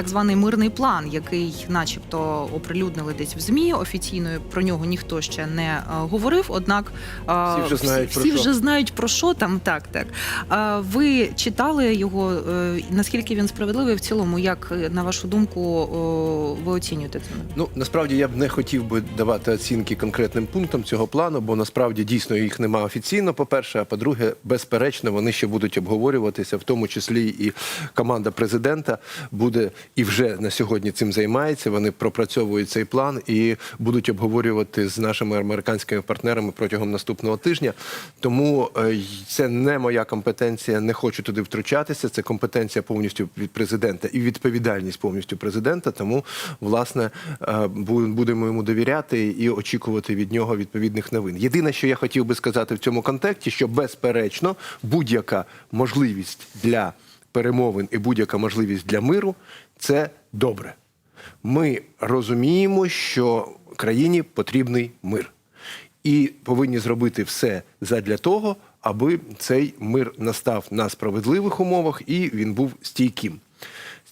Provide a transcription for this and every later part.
так званий мирний план, який, начебто, оприлюднили десь в змі. Офіційно про нього ніхто ще не е, говорив. Однак е, Всі вже знають, про всі що. вже знають про що там. Так, так. Е, ви читали його? Наскільки він справедливий в цілому? Як на вашу думку ви оцінюєте це? Ну насправді я б не хотів би давати оцінки конкретним пунктам цього плану, бо насправді дійсно їх нема офіційно. По перше, а по-друге, безперечно, вони ще будуть обговорюватися, в тому числі і команда президента буде і вже на сьогодні цим займається. Вони пропрацьовують цей план і будуть обговорювати з нашими американськими партнерами протягом наступного тижня. Тому е, це не моя компетенція, не хочу туди втручатися. Це компетенція повністю від президента і відповідальність повністю президента. Тому власне е, будемо йому довіряти і очікувати від нього відповідних новин. Єдине, що я хотів би сказати в цьому контексті, що безперечно будь-яка можливість для перемовин і будь-яка можливість для миру це добре. Ми розуміємо, що країні потрібний мир і повинні зробити все задля того, аби цей мир настав на справедливих умовах і він був стійким.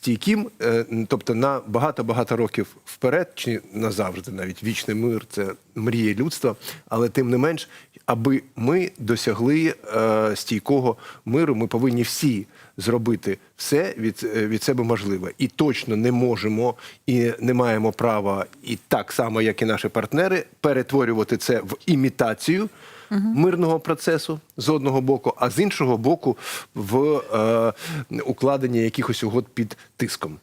Стійким, е, тобто на багато-багато років вперед, чи назавжди, навіть вічний мир це мрія людства, але тим не менш, аби ми досягли е, стійкого миру, ми повинні всі зробити все від, е, від себе можливе. І точно не можемо і не маємо права, і так само, як і наші партнери, перетворювати це в імітацію мирного процесу з одного боку, а з іншого боку, в е, укладення якихось угод під тиском.